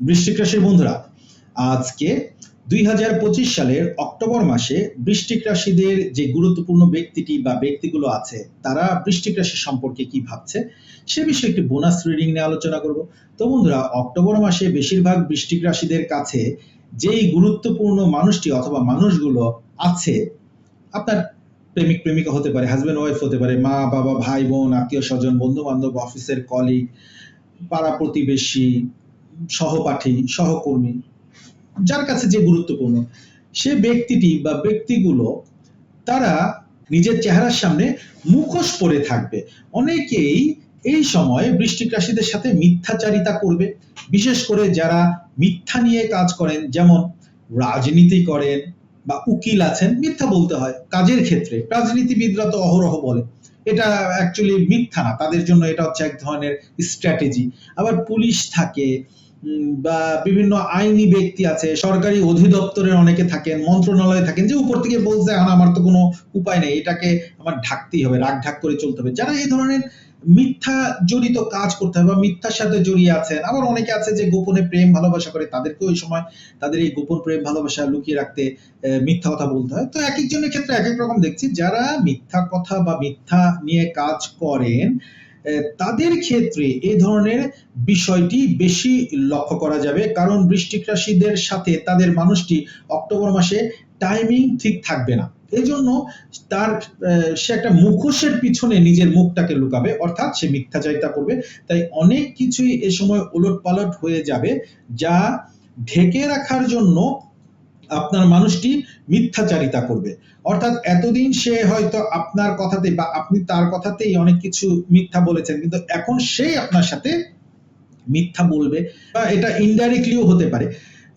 বৃশ্চিক রাশির বন্ধুরা, আজকে দুই হাজার পঁচিশ সালের অক্টোবর মাসে বৃশ্চিক রাশিদের যে গুরুত্বপূর্ণ ব্যক্তিটি বা ব্যক্তিগুলো আছে, তারা বৃশ্চিক রাশি সম্পর্কে কি ভাবছে, সে বিষয়ে একটি বোনাস রিডিং নিয়ে আলোচনা করব। তো বন্ধুরা, অক্টোবর মাসে বেশিরভাগ বৃশ্চিক রাশিদের কাছে যেই গুরুত্বপূর্ণ মানুষটি অথবা মানুষগুলো আছে, আপনার প্রেমিক, প্রেমিকা হতে পারে হাজব্যান্ড ওয়াইফ হতে পারে, মা, বাবা, ভাই, বোন আত্মীয় স্বজন বন্ধু বান্ধব অফিসের কলিগ পাড়া প্রতিবেশী সহপাঠী, সহকর্মী, যার কাছে যে গুরুত্বপূর্ণ, সে ব্যক্তিটি বা ব্যক্তিগুলো, তারা নিজের চেহারার সামনে মুখোশ পরে থাকবে। অনেকেই এই সময় বৃষ্টিক রাশিদের সাথে মিথ্যাচারিতা করবে। বিশেষ করে যারা মিথ্যা নিয়ে কাজ করেন, যেমন রাজনীতি করেন বা উকিল আছেন, মিথ্যা বলতে হয় কাজের ক্ষেত্রে। রাজনীতিবিদরা তো অহরহ বলে। এটা অ্যাকচুয়ালি মিথ্যা না। তাদের জন্য এটা হচ্ছে এক ধরনের স্ট্র্যাটেজি আবার পুলিশ থাকে বা বিভিন্ন আইনি ব্যক্তি আছে, সরকারি অধিদপ্তরের অনেকে থাকেন, মন্ত্রণালয়ে থাকেন, যে উপর থেকে বলছে, এখন আমার তো কোনো উপায় নেই, এটাকে আমার ঢাকতেই হবে, রাগ ঢাক করে চলতে হবে। যারা এই ধরনের মিথ্যা জড়িত কাজ করতে হবে বা মিথ্যার সাথে জড়িয়ে আছেন, আবার অনেকে আছে যে গোপনে প্রেম ভালোবাসা করে তাদেরকে ওই সময় তাদের এই গোপন প্রেম ভালোবাসা লুকিয়ে রাখতে মিথ্যা কথা বলতে হয়। তো এক একজনের ক্ষেত্রে এক এক রকম দেখছি, যারা মিথ্যা কথা বা মিথ্যা নিয়ে কাজ করেন তাদের ক্ষেত্রে এই ধরনের বিষয়টি বেশি লক্ষ্য করা যাবে। কারণ বৃষ্টিক রাশিদের সাথে তাদের মানুষটি অক্টোবর মাসে টাইমিং ঠিক থাকবে না। এই জন্য তার সে একটা মুখোশের পিছনে নিজের মুখটাকে লুকাবে, অর্থাৎ সে মিথ্যাচারিতা করবে। তাই অনেক কিছুই এ সময় ওলট পালট হয়ে যাবে, যা ঢেকে রাখার জন্য আপনার মানুষটি মিথ্যাচারিতা করবে। অর্থাৎ এতদিন সে হয়তো আপনার কথাতে বা আপনি তার কথাতেই অনেক কিছু মিথ্যা বলেছেন, কিন্তু এখন সে আপনার সাথে মিথ্যা বলবে বা এটা ইনডাইরেক্টলিও হতে পারে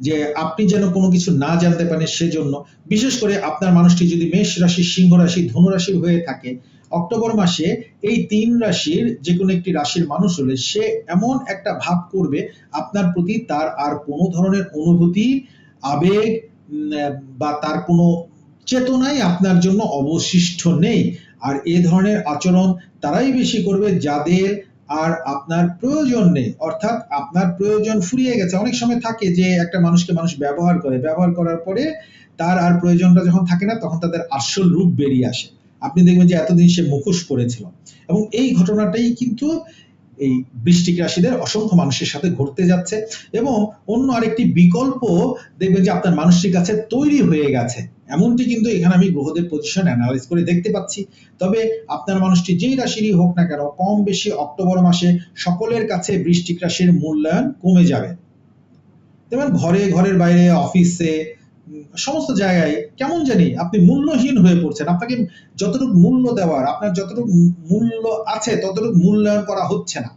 যে আপনি যেন কোনো কিছু না জানতে পারেন সেজন্য। বিশেষ করে আপনার মানুষটি যদি মেষ রাশি, সিংহ রাশি, ধনু রাশির হয়ে থাকে, অক্টোবর মাসে এই তিন রাশির যে কোনো একটি রাশির মানুষ হলে সে এমন একটা ভাব করবে, আপনার প্রতি তার আর কোনো ধরনের অনুভূতি, আবেগ বা তার কোনো চেতনাই আপনার জন্য অবশিষ্ট নেই। আর এ ধরনের আচরণ তারাই বেশি করবে যাদের আর আপনার প্রয়োজন নেই। অর্থাৎ আপনার প্রয়োজন ফুরিয়ে গেছে। অনেক সময় থাকে যে একটা মানুষকে মানুষ ব্যবহার করে। ব্যবহার করার পরে তার আর প্রয়োজনটা যখন থাকে না, তখন তাদের আসল রূপ বেরিয়ে আসে। আপনি দেখবেন যে এতদিন সে মুখোশ পড়েছিল। এবং এই ঘটনাটাই কিন্তু এই বৃষ্টিক রাশিদের অসংখ্য মানুষের সাথে ঘটতে যাচ্ছে এবং অন্য আরেকটি বিকল্প দেখবেন যে আপনার মানুষটির কাছে তৈরি হয়ে গেছে। এমনটি কিন্তু এখানে আমি গ্রহদের পজিশন অ্যানালাইজ করে দেখতে পাচ্ছি। তবে আপনার মানুষটি যেই রাশিরই হোক না কেন, কম বেশি অক্টোবর মাসে সকলের কাছে বৃষ্টিক রাশির মূল্যায়ন কমে যাবে। যেমন ঘরে, ঘরের বাইরে অফিসে সমস্ত জায়গায় কেমন জানি আপনি মূল্যহীন হয়ে পড়ছেন। আপনাকে যতটুকু মূল্য দেওয়ার, আপনার যতটুকু মূল্য আছে, ততটুকু মূল্যায়ন করা হচ্ছে না।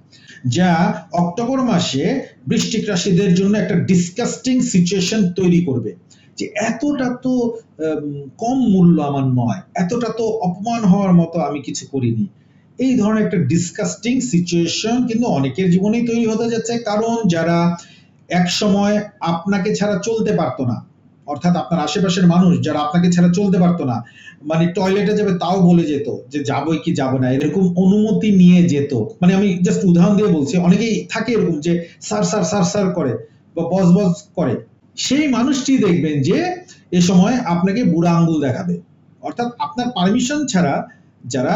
যা অক্টোবর মাসে বৃষ্টিক রাশিদের জন্য একটা ডিসকাস্টিং সিচুয়েশন তৈরি করবে। যে এতটা তো কম মূল্য আমার নয় এতটা তো অপমান হওয়ার মতো আমি কিছু করিনি। এই ধরনের একটা ডিসকাস্টিং সিচুয়েশন কিন্তু অনেকের জীবনেই তৈরি হতে যাচ্ছে। কারণ যারা এক সময় আপনাকে ছাড়া চলতে পারতো না অর্থাৎ আপনার আশেপাশের মানুষ যারা আপনাকে ছাড়া চলতে পারতো না মানে টয়লেটে যাবে তাও বলে যেত যে যাবই কি যাব না, এরকম অনুমতি নিয়ে যেত। মানে আমি জাস্ট উদাহরণ দিয়ে বলছি, অনেকেই থাকে এরকম যে স্যার স্যার স্যার স্যার করে বা বস বস করে। সেই মানুষটি দেখবেন যে এ সময় আপনাকে বুড়া আঙ্গুল দেখাবে। অর্থাৎ আপনার পারমিশন ছাড়া যারা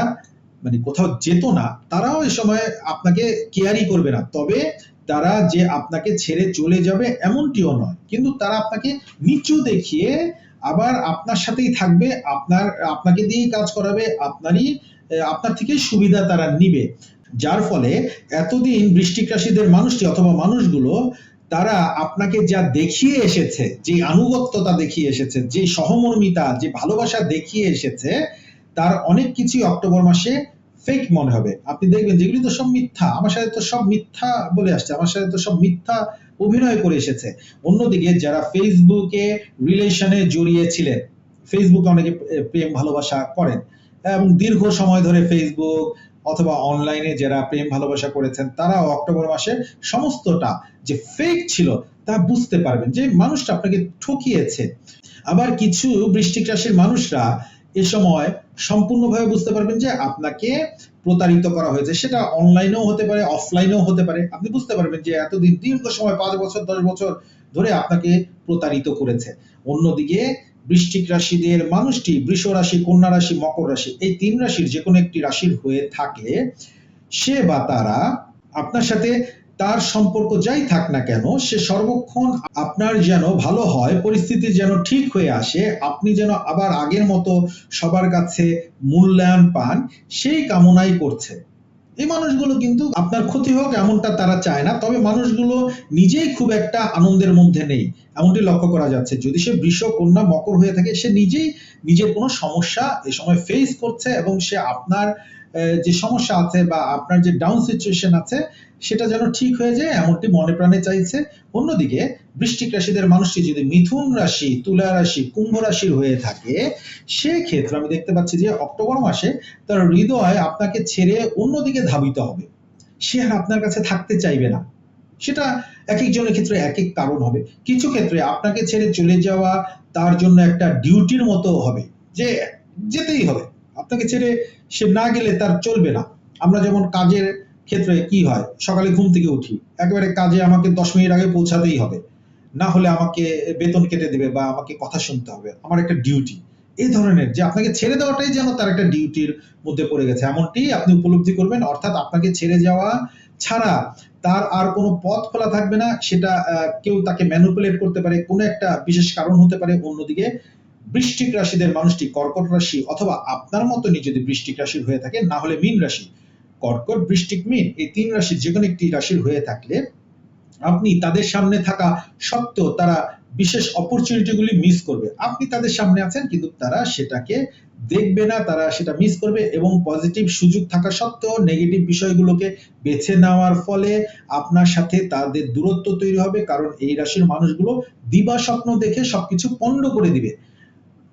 মানে কোথাও যেত না, তারাও এ সময় আপনাকে কেয়ারই করবে না। তবে তারা যে আপনাকে ছেড়ে চলে যাবে এমনটিও নয়। কিন্তু তারা আপনাকে নিচু দেখিয়ে আবার আপনার সাথেই থাকবে, আপনার, আপনাকে দিয়েই কাজ করাবে, আপনারই আপনার থেকে সুবিধা তারা নিবে। যার ফলে এতদিন বৃষ্টিক রাশিদের মানুষটি অথবা মানুষগুলো, তারা আপনাকে যা দেখিয়ে এসেছে যে আনুগত্যতা দেখিয়ে এসেছে যে সহমর্মিতা, যে ভালোবাসা দেখিয়ে এসেছে, তার অনেক কিছুই অক্টোবর মাসে ফেক মনে হবে। আপনি দেখবেন যেগুলি তো সব মিথ্যা। আমার সাথে তো সব মিথ্যা বলে আসছে। আমার সাথে তো সব মিথ্যা অভিনয় করে এসেছে। অন্যদিকে যারা ফেসবুকে রিলেশনে জড়িয়েছিলেন ফেসবুকে অনেকে প্রেম, ভালোবাসা করেন এবং দীর্ঘ সময় ধরে ফেসবুক অথবা অনলাইনে যারা প্রেম, ভালোবাসা করেছেন তারা অক্টোবর মাসে সমস্তটা যে ফেক ছিল তা বুঝতে পারবেন যে মানুষটা আপনাকে ঠকিয়েছে। আবার কিছু বৃষ্টিক রাশির মানুষরা এ সময় সম্পূর্ণভাবে বুঝতে পারবেন যে আপনাকে প্রতারিত করা হয়েছে। সেটা অনলাইনেও হতে পারে অফলাইনেও হতে পারে। আপনি বুঝতে পারবেন যে এতদিন দীর্ঘ সময়, পাঁচ বছর, দশ বছর ধরে আপনাকে প্রতারিত করেছে। অন্যদিকে বৃষ্টিক রাশিদের মানুষটি, বৃষ রাশি, কন্যা রাশি, মকর রাশি, এই তিন রাশির যে কোনো একটি রাশির হয়ে থাকলে সে বা তারা আপনার সাথে তার সম্পর্ক যাই থাক না কেন, সে সর্বক্ষণ আপনার যেন ভালো হয়, পরিস্থিতি যেন ঠিক হয়ে আসে, আপনি যেন আবার আগের মতো সবার কাছে মূল্যায়ন পান, সেই কামনাই করছে। এই মানুষগুলো কিন্তু আপনার ক্ষতি হোক এমনটা তারা চায় না, তবে মানুষগুলো নিজেই খুব একটা আনন্দের মধ্যে নেই, এমনটি লক্ষ্য করা যাচ্ছে। যদি সে বৃষ, কন্যা, মকর হয়ে থাকে, সে নিজেই নিজের কোনো সমস্যা এ সময় ফেস করছে এবং সে আপনার যে সমস্যা আছে বা আপনার যে ডাউন সিচুয়েশন আছে, সেটা যেন ঠিক হয়ে যায়, এমনটি মনে প্রাণে চাইছে। অন্যদিকে বৃষ্টিক রাশিদের মানুষটি যদি মিথুন রাশি, তুলা রাশি, কুম্ভ রাশির হয়ে থাকে, সেক্ষেত্রে আমি দেখতে পাচ্ছি যে অক্টোবর মাসে তার হৃদয় আপনাকে ছেড়ে অন্যদিকে ধাবিত হবে। সে আর আপনার কাছে থাকতে চাইবে না। সেটা এক একজনের ক্ষেত্রে এক এক কারণ হবে। কিছু ক্ষেত্রে আপনাকে ছেড়ে চলে যাওয়া তার জন্য একটা ডিউটির মতো হবে। যে যেতেই হবে। আপনাকে ছেড়ে সে না গেলে তার চলবে না। আমরা যেমন কাজের ক্ষেত্রে কি হয়, সকালে ঘুম থেকে উঠি, একেবারে কাজে আমাকে দশ মিনিট আগে পৌঁছাতেই হবে। না হলে আমাকে বেতন কেটে দেবে বা আমাকে কথা শুনতে হবে, আমার একটা ডিউটি এই ধরনের যে আপনাকে ছেড়ে দেওয়াটাই যেন তার একটা ডিউটির মধ্যে পড়ে গেছে। এমনটি আপনি উপলব্ধি করবেন, অর্থাৎ আপনাকে ছেড়ে যাওয়া ছাড়া তার আর কোনো পথ খোলা থাকবে না। সেটা কেউ তাকে ম্যানুপুলেট করতে পারে, কোনো একটা বিশেষ কারণ হতে পারে, অন্যদিকে বৃষ্টিক রাশিদের মানুষটি কর্কট রাশি অথবা আপনার মতনই যদি বৃষ্টিক রাশির হয়ে থাকে, না হলে মীন রাশি। কর্কট বৃষ্টিক মীন এই তিন রাশির যে কোনো একটি রাশির হয়ে থাকলে আপনি তাদের সামনে থাকা সত্ত্বেও তারা বিশেষ অপরচুনিটিগুলি মিস করবে। আপনি তাদের সামনে আছেন কিন্তু তারা সেটাকে দেখবে না, তারা সেটা মিস করবে এবং পজিটিভ সুযোগ থাকা সত্ত্বেও নেগেটিভ বিষয়গুলোকে বেছে নেওয়ার ফলে আপনার সাথে তাদের দূরত্ব তৈরি হবে, কারণ এই রাশির মানুষগুলো দিবা স্বপ্ন দেখে সবকিছু পণ্ড করে দিবে।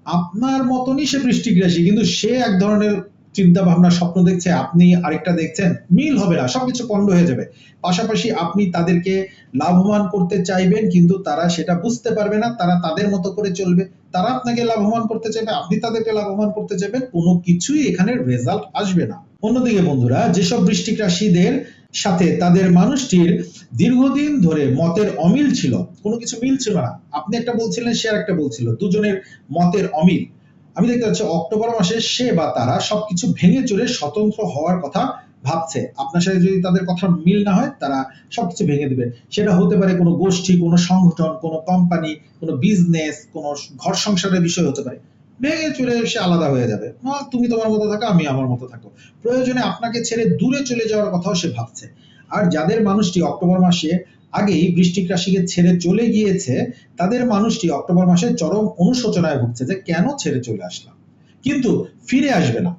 আপনার মতনই সে বৃষ্টিক রাশি কিন্তু সে এক ধরনের চিন্তা ভাবনা স্বপ্ন দেখছে, আপনি আরেকটা দেখছেন, মিল হবে না, সবকিছু পণ্ড হয়ে যাবে। পাশাপাশি আপনি তাদেরকে লাভবান করতে চাইবেন, কিন্তু তারা সেটা বুঝতে পারবে না, তারা তাদের মতো করে চলবে। তারা আপনাকে লাভবান করতে চাইবে, আপনি তাদেরকে লাভবান করতে চাইবেন, কোনো কিছুই এখানে রেজাল্ট আসবে না। অন্যদিকে বন্ধুরা, যেসব বৃষ্টিক রাশিদের সাথে তাদের মানুষটির দীর্ঘদিন ধরে মতের অমিল ছিল। কোনো কিছু মিল ছিল না। আপনি একটা বলছিলেন, সে একটা বলছিল। দুজনের মতের অমিল। আমি দেখতে পাচ্ছি অক্টোবর মাসে সে বা তারা সবকিছু ভেঙে চড়ে স্বতন্ত্র হওয়ার কথা ভাবছে। আপনার সাথে যদি তাদের কথা মিল না হয়, তারা সবকিছু ভেঙে দেবে। সেটা হতে পারে কোনো গোষ্ঠী, কোনো সংগঠন, কোনো কোম্পানি কোনো বিজনেস কোনো ঘর সংসারের বিষয় হতে পারে। ভেঙে চুরে সে আলাদা হয়ে যাবে। তুমি তোমার মতো থাকো, আমি আমার মতো থাকো। প্রয়োজনে আপনাকে ছেড়ে দূরে চলে যাওয়ার কথাও সে ভাবছে। আর যাদের মানুষটি অক্টোবর মাসে আগেই বৃষ্টিক রাশিকে ছেড়ে চলে গিয়েছে, তাদের মানুষটি অক্টোবর মাসে চরম অনুশোচনায় ভুগছে যে কেন ছেড়ে চলে আসলাম। কিন্তু ফিরে আসবে না।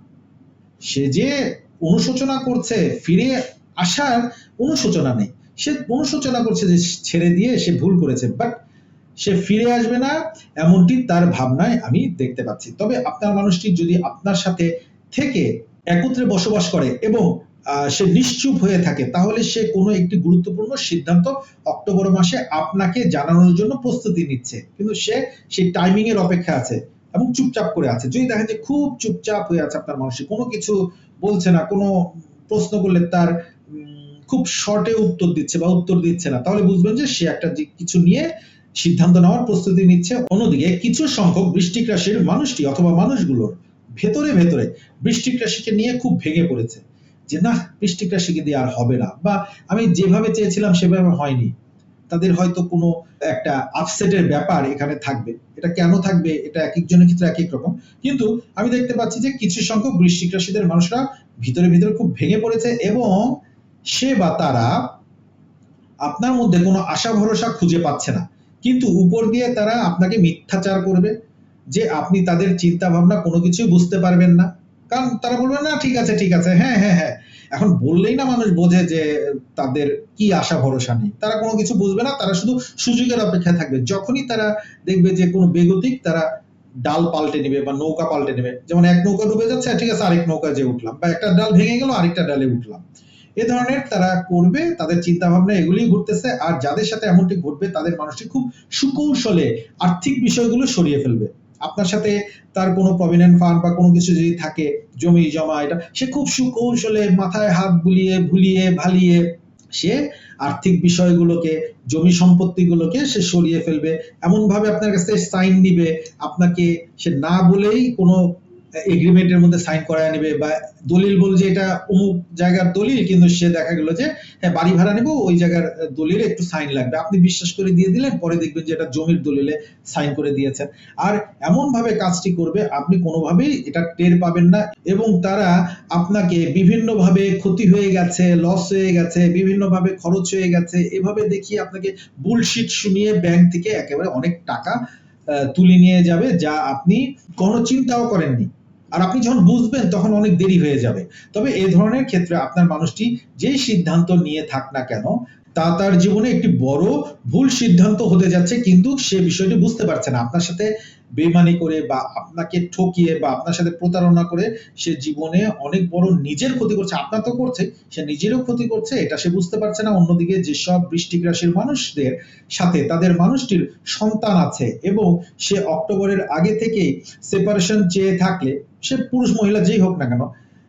সে যে অনুশোচনা করছে, ফিরে আসার অনুশোচনা নেই। সে অনুশোচনা করছে যে ছেড়ে দিয়ে সে ভুল করেছে। বাট সে ফিরে আসবে না, এমনটি তার ভাবনায় আমি দেখতে পাচ্ছি। তবে আপনার মানুষটি যদি আপনার সাথে থেকে একত্রে বসবাস করে এবং সে নিশ্চুপ হয়ে থাকে, তাহলে সে কোনো একটি গুরুত্বপূর্ণ সিদ্ধান্ত অক্টোবর মাসে আপনাকে জানানোর জন্য প্রস্তুতি নিচ্ছে। কিন্তু সে সেই টাইমিং এর অপেক্ষা আছে এবং চুপচাপ করে আছে। যদি দেখেন যে খুব চুপচাপ হয়ে আছে আপনার মানুষটি, কোনো কিছু বলছে না, কোনো প্রশ্ন করলে তার খুব শর্টে উত্তর দিচ্ছে বা উত্তর দিচ্ছে না, তাহলে বুঝবেন যে সে একটা কিছু নিয়ে সিদ্ধান্ত নেওয়ার প্রস্তুতি নিচ্ছে। অন্যদিকে কিছু সংখ্যক বৃষ্টিক রাশির মানুষটি অথবা মানুষগুলোর ভেতরে ভেতরে বৃষ্টিক রাশিকে নিয়ে খুব ভেঙে পড়েছে। যে না বৃষ্টিক রাশিকে দিয়ে আর হবে না। বা, আমি যেভাবে চেয়েছিলাম সেভাবে হয়নি। তাদের হয়তো কোনো একটা আপসেটের ব্যাপার এখানে থাকবে। এটা কেন থাকবে? এটা এক একজনের ক্ষেত্রে এক এক রকম। কিন্তু আমি দেখতে পাচ্ছি যে, কিছু সংখ্যক বৃশ্চিক রাশিদের মানুষরা ভিতরে ভিতরে খুব ভেঙে পড়েছে এবং সে বা তারা আপনার মধ্যে কোনো আশা ভরসা খুঁজে পাচ্ছে না। কিন্তু উপর দিয়ে তারা আপনাকে মিথ্যাচার করবে, যে আপনি তাদের চিন্তা ভাবনা কোনো কিছুই বুঝতে পারবেন না। কারণ তারা বলবে, না, ঠিক আছে ঠিক আছে হ্যাঁ হ্যাঁ হ্যাঁ। এখন বললেই না মানুষ বোঝে যে তাদের কি আশা ভরসা নেই। তারা কোনো কিছু বুঝবে না, তারা শুধু সুযোগের অপেক্ষায় থাকবে। যখনই তারা দেখবে যে কোনো বেগতিক, তারা ডাল পাল্টে নেবে বা নৌকা পাল্টে নেবে। যেমন এক নৌকা ডুবে যাচ্ছে, ঠিক আছে, আরেক নৌকা যে উঠলাম বা একটা ডাল ভেঙে গেল, আরেকটা ডালে উঠলাম। এ ধরনের তারা করবে, তাদের চিন্তা ভাবনা এগুলি ঘুরতেছে, আর যাদের সাথে এমনটি ঘটবে, তাদের মানুষটি খুব সুকৌশলে আর্থিক বিষয়গুলো সরিয়ে ফেলবে। আপনার সাথে তার কোনো প্রভিডেন্ট ফান্ড বা কোনো কিছু যদি থাকে, জমি, জমা, এটা, সে খুব সুকৌশলে মাথায় হাত বুলিয়ে, ভুলিয়ে, ভালিয়ে, সে আর্থিক বিষয়গুলোকে, জমি সম্পত্তিগুলোকে সে সরিয়ে ফেলবে। এমন ভাবে আপনার কাছে সাইন নিবে। আপনাকে সে না বলেই কোনো এগ্রিমেন্টের মধ্যে সাইন করায় নেবে বা দলিল বল যে এটা অমুক জায়গার দলিল, কিন্তু সে দেখা গেল যে হ্যাঁ বাড়ি ভাড়া নেব, ওই জায়গার দলিলে একটু সাইন লাগবে। আপনি বিশ্বাস করে দিয়ে দিলেন, পরে দেখবেন যে এটা জমির দলিলে সাইন করে দিয়েছেন। আর এমন ভাবে কাজটি করবে, আপনি কোনোভাবেই এটা টের পাবেন না এবং তারা আপনাকে বিভিন্ন ভাবে ক্ষতি হয়ে গেছে লস হয়ে গেছে বিভিন্ন ভাবে খরচ হয়ে গেছে, এভাবে দেখিয়ে আপনাকে বুলশিট শুনিয়ে ব্যাংক থেকে একেবারে অনেক টাকা তুলে নিয়ে যাবে, যা আপনি কোনো চিন্তাও করেননি। আর আপনি যখন বুঝবেন, তখন অনেক দেরি হয়ে যাবে। তবে এই ধরনের ক্ষেত্রে আপনার মানুষটি যেই সিদ্ধান্ত নিয়ে থাক না কেন, তা তার জীবনে একটি বড় ভুল সিদ্ধান্ত হতে যাচ্ছে, কিন্তু সে বিষয়টি বুঝতে পারছে না। আপনার সাথে বেমানি করে বা আপনাকে ঠকিয়ে বা আপনার সাথে প্রতারণা করে সে জীবনে অনেক বড় নিজের ক্ষতি করছে। আপনার তো করছে, সে নিজেরও ক্ষতি করছে, এটা সে বুঝতে পারছে না। অন্যদিকে যেসব বৃষ্টিক রাশির মানুষদের সাথে তাদের মানুষটির সন্তান আছে এবং সে অক্টোবরের আগে থেকে সেপারেশন চেয়ে থাকলে সে পুরুষ মহিলা যেই হোক না কেন,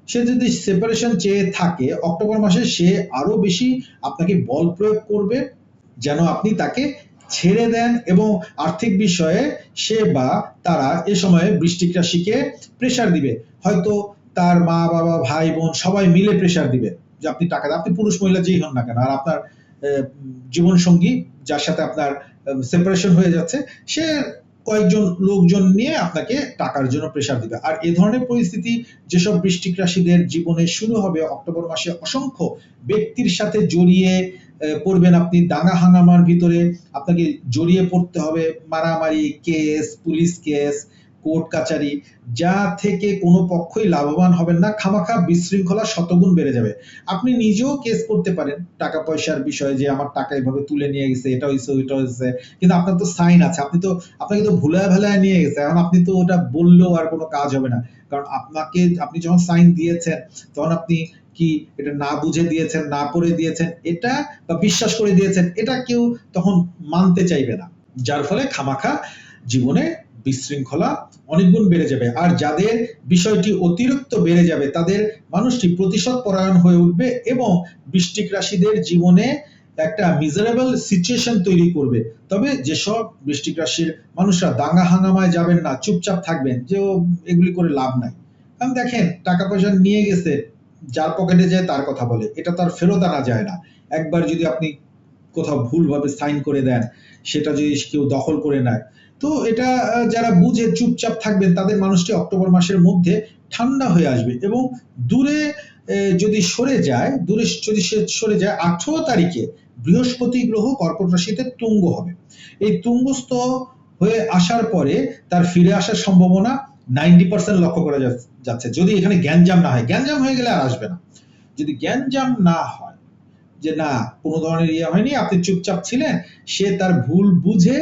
সে যদি সেপারেশন চেয়ে থাকে, অক্টোবর মাসে সে আরও বেশি আপনাকে বল প্রয়োগ করবে, যেন আপনি তাকে ছেড়ে দেন এবং আর্থিক বিষয়ে সে বা তারা এ সময়ে বৃষ্টিক রাশিকে প্রেশার দিবে হয়তো তার মা, বাবা, ভাই, বোন সবাই মিলে প্রেশার দিবে যে আপনি টাকা। আপনি পুরুষ মহিলা যেই হন না কেন, আর আপনার জীবন সঙ্গী যার সাথে আপনার সেপারেশন হয়ে যাচ্ছে, সে কয়েকজন লোকজন নিয়ে আপনাকে টাকার জন্য প্রেশার দিবে। আর এ ধরনের পরিস্থিতি যেসব বৃষ্টিক রাশিদের জীবনে শুরু হবে অক্টোবর মাসে অসংখ্য ব্যক্তির সাথে জড়িয়ে পড়বেন আপনি দাঙ্গা হাঙ্গামার ভিতরে। আপনাকে জড়িয়ে পড়তে হবে। মারামারি কেস পুলিশ কেস কোর্ট কাচারি, যা থেকে কোনো পক্ষই লাভবান হবেন না। খামাখা বিশৃঙ্খলা শতগুণ বেড়ে যাবে। আপনি নিজেও কেস করতে পারেন টাকা পয়সার বিষয়ে যে আমার টাকা এভাবে তুলে নিয়ে গেছে এটা হয়েছে ওইটা হয়েছে কিন্তু আপনার তো সাইন আছে, আপনি তো, আপনাকে তো ভুলায় ভেলায় নিয়ে গেছে। এখন আপনি তো ওটা বললেও আর কোনো কাজ হবে না। কারণ আপনাকে, আপনি যখন সাইন দিয়েছেন, তখন আপনি কি এটা না বুঝে দিয়েছেন, না করে দিয়েছেন, এটা বা বিশ্বাস করে দিয়েছেন, এটা কেউ তখন মানতে চাইবে না। যার ফলে খামাখা জীবনে বিশৃঙ্খলা অনেক গুণ বেড়ে যাবে। আর যাদের বিষয়টি অতিরিক্ত বেড়ে যাবে, তাদের মানুষটি প্রতিশোধ পরায়ণ হয়ে উঠবে এবং বৃষ্টিক রাশিদের জীবনে একটা মিজারেবল সিচুয়েশন তৈরি করবে। তবে যেসব বৃষ্টিক রাশির মানুষরা দাঙ্গা হাঙ্গামায় যাবেন না, চুপচাপ থাকবেন, যে এগুলি করে লাভ নাই। কারণ দেখেন টাকা পয়সা নিয়ে গেছে, যার পকেটে যায় তার কথা বলে। এটা তার ফেরত আনা যায় না। একবার যদি আপনি কোথাও ভুলভাবে সাইন করে দেন, সেটা যদি কেউ দখল করে নেয় তো এটা যারা বুঝে চুপচাপ থাকবেন, তাদের মানুষটি অক্টোবর মাসের মধ্যে ঠান্ডা হয়ে আসবে এবং দূরে যদি সরে যায়, দূরে যদি সে সরে যায়, আঠারো তারিখে বৃহস্পতি গ্রহ কর্কট রাশিতে তুঙ্গ হবে। এই তুঙ্গস্থ হয়ে আসার পরে তার ফিরে আসার সম্ভাবনা নাইনটি পার্সেন্ট লক্ষ্য করা যাচ্ছে। যদি এখানে গ্যাঞ্জাম না হয়, গ্যাঞ্জাম হয়ে গেলে আর আসবে না। যদি গ্যাঞ্জাম না হয়, যে না, কোনো ধরনের ইয়ে হয়নি, আপনি চুপচাপ ছিলেন, সে তার ভুল বুঝে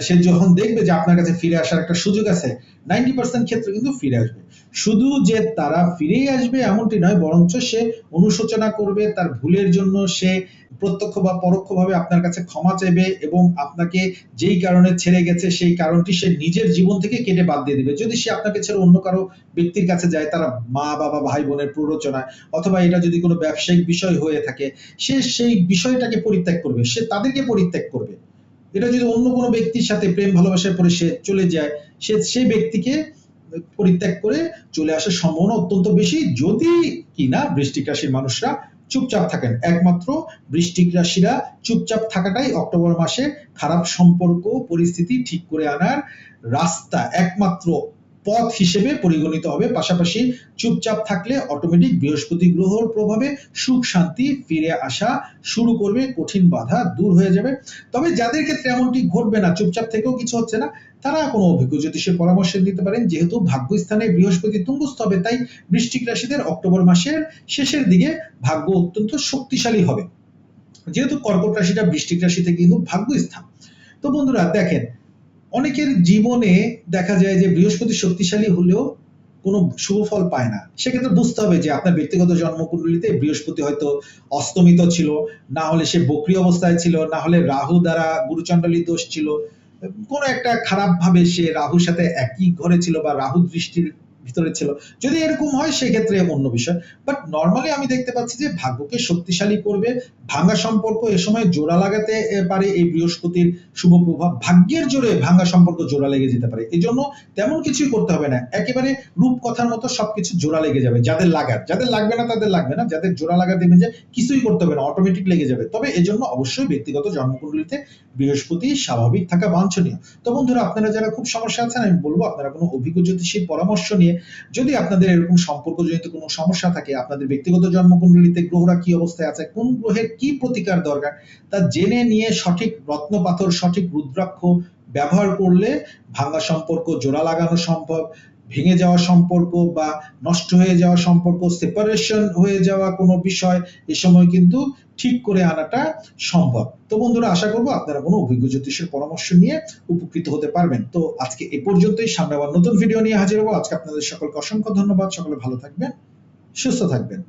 সে যখন দেখবে যে আপনার কাছে ফিরে আসার একটা সুযোগ আছে নাইনটি পার্সেন্ট ক্ষেত্রে কিন্তু ফিরে আসবে। শুধু যে তারা ফিরেই আসবে এমনটি নয়, বরঞ্চ সে অনুশোচনা করবে, তার ভুলের জন্য সে প্রত্যক্ষ বা পরোক্ষভাবে আপনার কাছে ক্ষমা চাইবে এবং আপনাকে যেই কারণে ছেড়ে গেছে, সেই কারণটি সে নিজের জীবন থেকে কেটে বাদ দিয়ে দিবে। যদি সে আপনাকে ছেড়ে অন্য কারও ব্যক্তির কাছে যায়, তারা মা, বাবা, ভাই, বোনের প্ররোচনায়, অথবা এটা যদি কোনো ব্যবসায়িক বিষয় হয়ে থাকে, সে সেই বিষয়টাকে পরিত্যাগ করবে, সে তাদেরকে পরিত্যাগ করবে। এটা যদি অন্য কোনো ব্যক্তির সাথে প্রেম, ভালোবাসার পরে সে চলে যায়, সে, সেই ব্যক্তিকে পরিত্যাগ করে চলে আসার সম্ভাবনা অত্যন্ত বেশি। যদি কিনা বৃষ্টিক রাশির মানুষরা চুপচাপ থাকেন, একমাত্র বৃষ্টিক রাশিরা চুপচাপ থাকাটাই অক্টোবর মাসে খারাপ সম্পর্ক, পরিস্থিতি ঠিক করে আনার রাস্তা, একমাত্র পথ হিসেবে পরিগণিত হবে। পাশাপাশি চুপচাপ থাকলে অটোমেটিক বৃহস্পতি গ্রহর প্রভাবে সুখ শান্তি ফিরে আসা শুরু করবে। কঠিন বাধা দূর হয়ে যাবে। তবে যাদের ক্ষেত্রে এমনটি ঘটবে না, চুপচাপ থেকেও কিছু হচ্ছে না, তারা কোনো অভিজ্ঞ জ্যোতিষের পরামর্শ দিতে পারেন। যেহেতু ভাগ্যস্থানে বৃহস্পতি তুঙ্গস্থ হবে তাই বৃষ্টিক রাশিদের অক্টোবর মাসের শেষের দিকে ভাগ্য অত্যন্ত শক্তিশালী হবে। যেহেতু কর্কট রাশিটা বৃষ্টিক রাশি থেকে কিন্তু ভাগ্যস্থান। তো বন্ধুরা, দেখেন অনেকের জীবনে দেখা যায় যে বৃহস্পতি শক্তিশালী হলেও কোনো শুভ ফল পায় না। সেক্ষেত্রে বুঝতে হবে যে আপনার ব্যক্তিগত জন্মকুণ্ডলিতে বৃহস্পতি হয়তো অস্তমিত ছিল, না হলে সে বক্রি অবস্থায় ছিল, না হলে রাহু দ্বারা গুরুচণ্ডলী দোষ ছিল। কোনো একটা খারাপ ভাবে সে রাহুর সাথে একই ঘরে ছিল বা রাহু দৃষ্টির ভিতরে ছিল। যদি এরকম হয়, সেক্ষেত্রে অন্য বিষয়। বাট নর্মালি আমি দেখতে পাচ্ছি যে, ভাগ্যকে শক্তিশালী করবে। ভাঙ্গা সম্পর্ক এ সময় জোড়া লাগাতে পারে এই বৃহস্পতির শুভ প্রভাব। ভাগ্যের জোরে ভাঙ্গা সম্পর্ক জোড়া লেগে যেতে পারে। এই জন্য তেমন কিছুই করতে হবে না। একেবারে রূপকথার মতো সবকিছু জোড়া লেগে যাবে। যাদের লাগার। যাদের লাগবে না, তাদের লাগবে না। যাদের জোড়া লাগা দেবেন যে, কিছুই করতে হবে না। অটোমেটিক লেগে যাবে। তবে এজন্য অবশ্যই ব্যক্তিগত জন্মকুণ্ডলিতে বৃহস্পতি স্বাভাবিক থাকা বাঞ্ছনীয়। তো বন্ধুরা, আপনারা যারা খুব সমস্যা আছেন, আমি বলব আপনারা কোনো অভিজ্ঞ জ্যোতিষীর পরামর্শ নিয়ে যদি আপনাদের এরকম সম্পর্কজনিত কোনো সমস্যা থাকে, আপনাদের ব্যক্তিগত জন্মকুণ্ডলিতে গ্রহরা কি অবস্থায় আছে, কোন গ্রহের কি প্রতিকার দরকার, তা জেনে নিয়ে সঠিক রত্ন পাথর সঠিক রুদ্রাক্ষ ব্যবহার করলে ভাঙা সম্পর্ক, জোড়া লাগানো সম্ভব ভেঙে যাওয়া সম্পর্ক বা নষ্ট হয়ে যাওয়া সম্পর্ক সেপারেশন হয়ে যাওয়া কোনো বিষয়, এ সময় কিন্তু ঠিক করে আনাটা সম্ভব। তো বন্ধুরা, আশা করব আপনারা কোনো অভিজ্ঞ জ্যোতিষের পরামর্শ নিয়ে উপকৃত হতে পারবেন। তো আজকে এ পর্যন্তই, সামনে আবার নতুন ভিডিও নিয়ে হাজির হব। আজকে আপনাদের সকলকে অসংখ্য ধন্যবাদ। সকলে ভালো থাকবেন, সুস্থ থাকবেন।